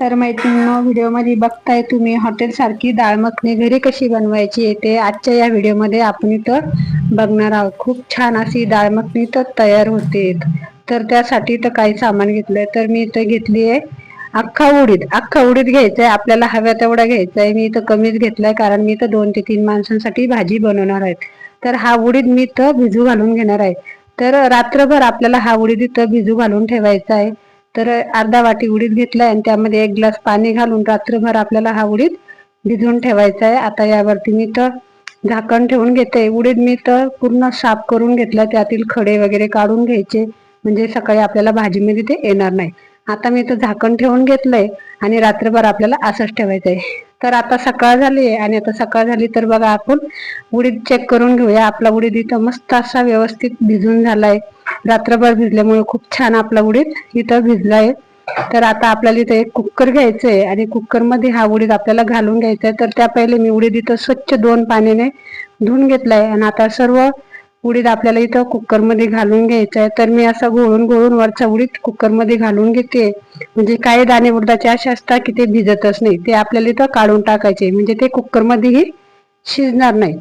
तर मैत्रिणींनो व्हिडिओमध्ये बघताय तुम्ही हॉटेल सारखी डाळ मखनी घरी कशी बनवायची ते आजच्या या व्हिडिओमध्ये आपण इथं बघणार आहोत. खूप छान अशी डाळ मखनी तर तयार होते. तर त्यासाठी तर काही सामान घेतलंय. तर मी इथं घेतली आहे अख्खा उडीद. अख्खा उडीद घ्यायचंय आपल्याला हव्या तेवढा घ्यायचा आहे मी इथं कमीच घेतलाय कारण मी इथं दोन ते तीन माणसांसाठी भाजी बनवणार आहे. तर हा उडीद मी इथं भिजू घालून घेणार आहे. तर रात्रभर आपल्याला हा उडीद इथं भिजू घालून ठेवायचा आहे तर अर्धा वाटी उडीद घेतलाय आणि त्यामध्ये एक ग्लास पाणी घालून रात्रभर आपल्याला हा उडीद भिजवून ठेवायचा आहे. आता यावरती मी तर झाकण ठेवून घेते. उडीद मी तर पूर्ण साफ करून घेतलं. त्यातील खडे वगैरे काढून घ्यायचे. म्हणजे सकाळी आपल्याला भाजीमध्ये ते येणार नाही. आता मी तर झाकण ठेवून घेतलंय आणि रात्रभर आपल्याला असंच ठेवायचं आहे तर आता सकाळ झाली आहे आणि आता सकाळ झाली तर बघा आपण उडीद चेक करून घेऊया. आपला उडीद इथं मस्त असा व्यवस्थित भिजून झालाय. रात्रभर भिजल्यामुळे खूप छान आपला उडीद इथं भिजलाय तर आता आपल्याला इथं एक कुकर घ्यायचं आहे आणि कुकरमध्ये हा उडीद आपल्याला घालून घ्यायचा आहे. तर त्या पहिले मी उडीद इथं स्वच्छ दोन पाण्याने धुवून घेतलाय आणि आता सर्व उडीद आपल्याला इथं कुकरमध्ये घालून घ्यायचं आहे. तर मी असा घोळून घोळून वरचा उडीद कुकरमध्ये घालून घेते. म्हणजे काही दाणे उडदाचे असे असतात की ते भिजतच नाही. ते आपल्याला इथं काढून टाकायचे. म्हणजे ते कुकरमध्येही शिजणार नाही.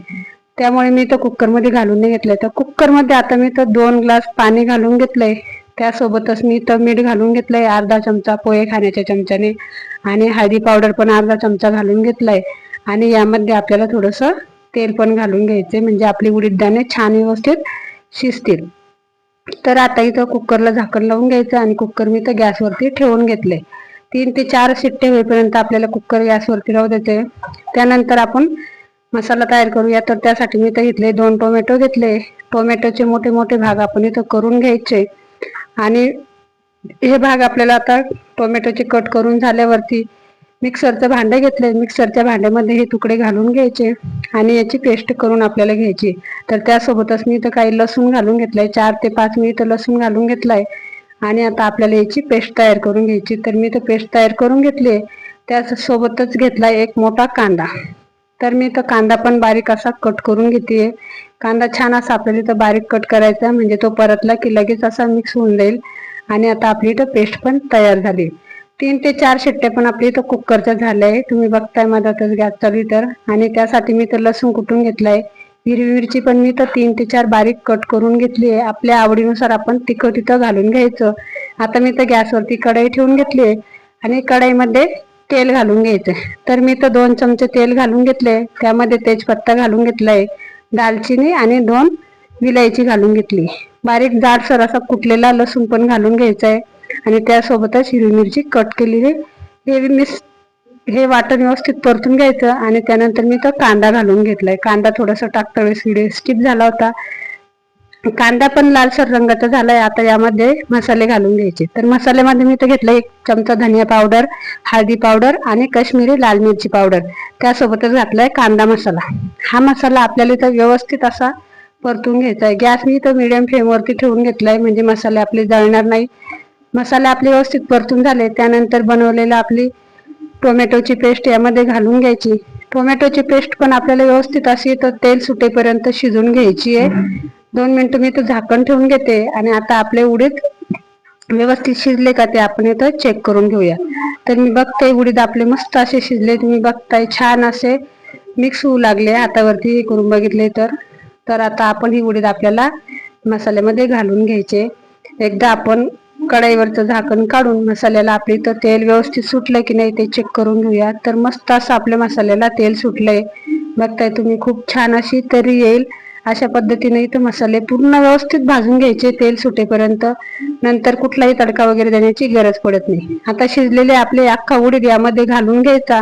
त्यामुळे मी तो कुकरमध्ये घालून नाही घेतलंय. तर कुकरमध्ये आता मी तर दोन ग्लास पाणी घालून घेतलंय. त्यासोबतच मी तर मीठ घालून घेतलंय अर्धा चमचा पोहे खाण्याच्या चमच्याने. आणि हळदी पावडर पण अर्धा चमचा घालून घेतलाय. आणि यामध्ये आपल्याला थोडंसं तेल पण घालून घ्यायचे म्हणजे आपली उडीद दाणे छान व्यवस्थित शिजतील. तर आता इथं कुकरला झाकण लावून घ्यायचं आणि कुकर मी तर गॅसवरती ठेवून घेतले तीन ते चार शिट्टे होईपर्यंत आपल्याला कुकर गॅसवरती राहू देते त्यानंतर आपण मसाला तयार करूया. तर त्यासाठी मी तर घेतले दोन टोमॅटो घेतले. टोमॅटोचे मोठे मोठे भाग आपण इथं करून घ्यायचे. आणि हे भाग आपल्याला आता टोमॅटोचे कट करून झाल्यावरती मिक्सरचं भांडं घेतले. मिक्सरच्या भांड्यामध्ये हे तुकडे घालून घ्यायचे आणि याची पेस्ट करून आपल्याला घ्यायची. तर त्यासोबतच मी इथं काही लसूण घालून घेतलंय. चार ते पाच मिनिट लसूण घालून घेतलाय. आणि आता आपल्याला याची पेस्ट तयार करून घ्यायची. तर मी इथं पेस्ट तयार करून घेतली. त्यासोबतच घेतलाय एक मोठा कांदा. तर मी इथं कांदा पण बारीक असा कट करून घेते कांदा छान असा आपल्याला इथं बारीक कट करायचा म्हणजे तो परतला की लगेच असा मिक्स होऊन जाईल. आणि आता आपली इथं पेस्ट पण तयार झाली. तीन ते चार शिट्ट्या पण आपली इथं कुकरच्या झाल्या आहे तुम्ही बघताय मधातच गॅस चालू तर. आणि त्यासाठी मी तर लसूण कुटून घेतलाय. हिरवी मिरची पण मी तर तीन ते चार बारीक कट करून घेतली आहे आपल्या आवडीनुसार आपण तिखट तिथं घालून घ्यायचं. आता मी तर गॅसवरती कढई ठेवून घेतली आहे आणि कढईमध्ये तेल घालून घ्यायचं. तर मी तर दोन चमचे तेल घालून घेतले. त्यामध्ये तेजपत्ता घालून घेतलाय दालचिनी आणि दोन विलायची घालून घेतली. बारीक जाडसर असा कुटलेला लसूण पण घालून घ्यायचा आहे आणि त्यासोबतच हिरवी मिरची कट केलेली. हे मी हे वाटण व्यवस्थित परतून घ्यायचं आणि त्यानंतर मी तर कांदा घालून घेतलाय. कांदा थोडासा टाकता वेळेस व्हिडिओ स्किप झाला होता. कांदा पण लालसर रंगाचा झालाय. आता यामध्ये मसाले घालून घ्यायचे. तर मसाल्यामध्ये मी तर घेतलं एक चमचा धनिया पावडर हळदी पावडर आणि काश्मीरी लाल मिरची पावडर. त्यासोबतच घातलाय कांदा मसाला. हा मसाला आपल्याला इथं व्यवस्थित असा परतून घ्यायचा आहे गॅस मी इथं मिडियम फ्लेमवरती ठेवून घेतलाय. म्हणजे मसाले आपले जळणार नाही. मसाले आपले व्यवस्थित परतून झाले. त्यानंतर बनवलेलं आपली टोमॅटोची पेस्ट यामध्ये घालून घ्यायची. टोमॅटोची पेस्ट पण आपल्याला व्यवस्थित अशी तर तेल सुटेपर्यंत शिजून घ्यायची आहे दोन मिनिटं मी तर झाकण ठेवून घेते आणि आता आपले उडीद व्यवस्थित शिजले का ते आपण इथं चेक करून घेऊया. तर मी बघते उडीद आपले मस्त असे शिजले तुम्ही बघताय छान असे मिक्स होऊ लागले. हातावरती करून बघितले तर. तर आता आपण ही उडीद आपल्याला मसाल्यामध्ये घालून घ्यायचे. एकदा आपण कढाईवरचं झाकण काढून मसाल्याला आपली तर तेल व्यवस्थित सुटलं की नाही ते चेक करून घेऊया. तर मस्त असं आपल्या मसाल्याला तेल सुटलंय. बघताय तुम्ही खूप छान अशी तरी येईल. अशा पद्धतीने इथं मसाले पूर्ण व्यवस्थित भाजून घ्यायचे तेल सुटेपर्यंत. नंतर कुठलाही तडका वगैरे देण्याची गरज पडत नाही. आता शिजलेले आपले अख्खा उडीद यामध्ये घालून घ्यायचा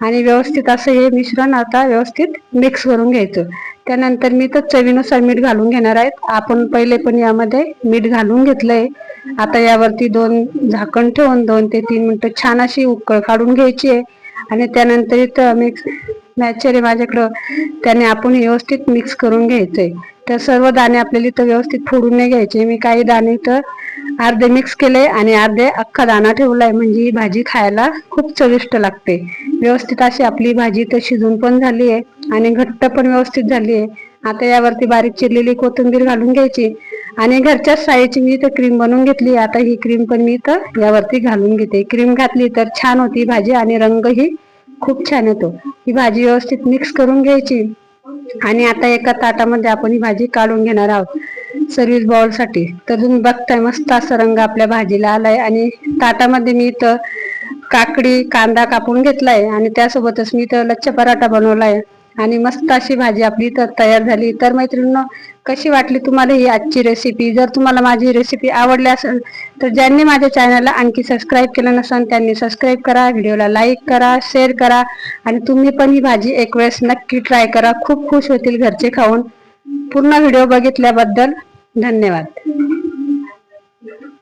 आणि व्यवस्थित असं हे मिश्रण आता व्यवस्थित मिक्स करून घ्यायचं. त्यानंतर मी तर चवीनुसार मीठ घालून घेणार आहेत आपण पहिले पण यामध्ये मीठ घालून घेतलंय. आता यावरती दोन झाकण ठेवून दोन ते तीन मिनिटं छान अशी उकळ काढून घ्यायची आहे. आणि त्यानंतर इथं मिक्स मॅचर आहे माझ्याकडं. त्याने आपण व्यवस्थित मिक्स करून घ्यायचंय. तर सर्व दाणे आपल्याला इथं व्यवस्थित फोडून नाही घ्यायचे. मी काही दाणे तर अर्धे मिक्स केले आणि अर्धे अख्खा दाणा ठेवलाय. म्हणजे ही भाजी खायला खूप चविष्ट लागते. व्यवस्थित अशी आपली भाजी तर शिजून पण झाली आहे आणि घट्ट पण व्यवस्थित झाली आहे. आता यावरती बारीक चिरलेली कोथिंबीर घालून घ्यायची आणि घरच्याच साईची मी इथं क्रीम बनवून घेतली. आता ही क्रीम पण मी इथं यावरती घालून घेते. क्रीम घातली तर छान होती भाजी आणि रंगही खूप छान येतो. ही भाजी व्यवस्थित मिक्स करून घ्यायची आणि आता एका ताटामध्ये आपण ही भाजी काढून घेणार आहोत. सर्विस बॉलसाठी साठी. तर तुम्ही बघताय मस्त असा रंग आपल्या भाजीला आलाय आणि ताटामध्ये मी इथं काकडी कांदा कापून घेतलाय आणि त्यासोबतच मी इथं लच्छा पराठा बनवलाय. आणि मस्त अशी भाजी आपली तर तयार झाली. तर मैत्रिणींनो कशी वाटली तुम्हाला ही आजची रेसिपी जर तुम्हाला माझी रेसिपी आवडली असेल तर ज्यांनी माझ्या चॅनलला आणखी सबस्क्राईब केलं नसेल त्यांनी सबस्क्राईब करा व्हिडिओला लाईक करा शेअर करा आणि तुम्ही पण ही भाजी एक वेळेस नक्की ट्राय करा. खूप खुश होतील घरचे खाऊन. पूर्ण व्हिडिओ बघितल्याबद्दल धन्यवाद.